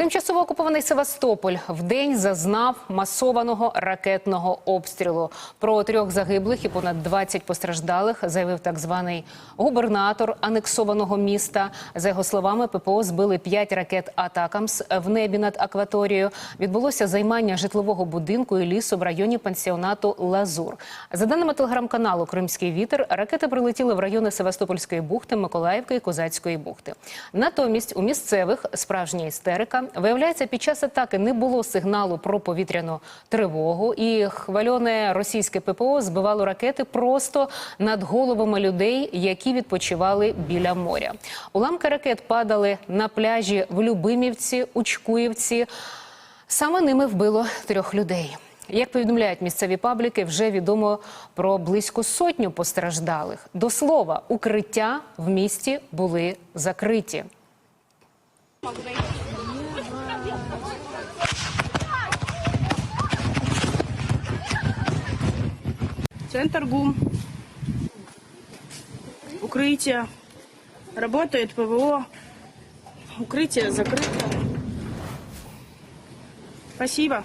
Тимчасово окупований Севастополь вдень зазнав масованого ракетного обстрілу. Про трьох загиблих і понад 20 постраждалих заявив так званий губернатор анексованого міста. За його словами, ППО збили 5 ракет Атакамс в небі над акваторією. Відбулося займання житлового будинку і лісу в районі пансіонату Лазур. За даними телеграм-каналу Кримський вітер, ракети прилетіли в райони Севастопольської бухти, Миколаївки і Козацької бухти. Натомість у місцевих справжня істерика. Виявляється, під час атаки не було сигналу про повітряну тривогу, і хвальоне російське ППО збивало ракети просто над головами людей, які відпочивали біля моря. Уламки ракет падали на пляжі в Любимівці, Учкуївці. Саме ними вбило трьох людей. Як повідомляють місцеві пабліки, вже відомо про близько сотню постраждалих. До слова, укриття в місті були закриті. Центр ГУМ. Укрытие. Работает ПВО. Укрытие закрыто. Спасибо.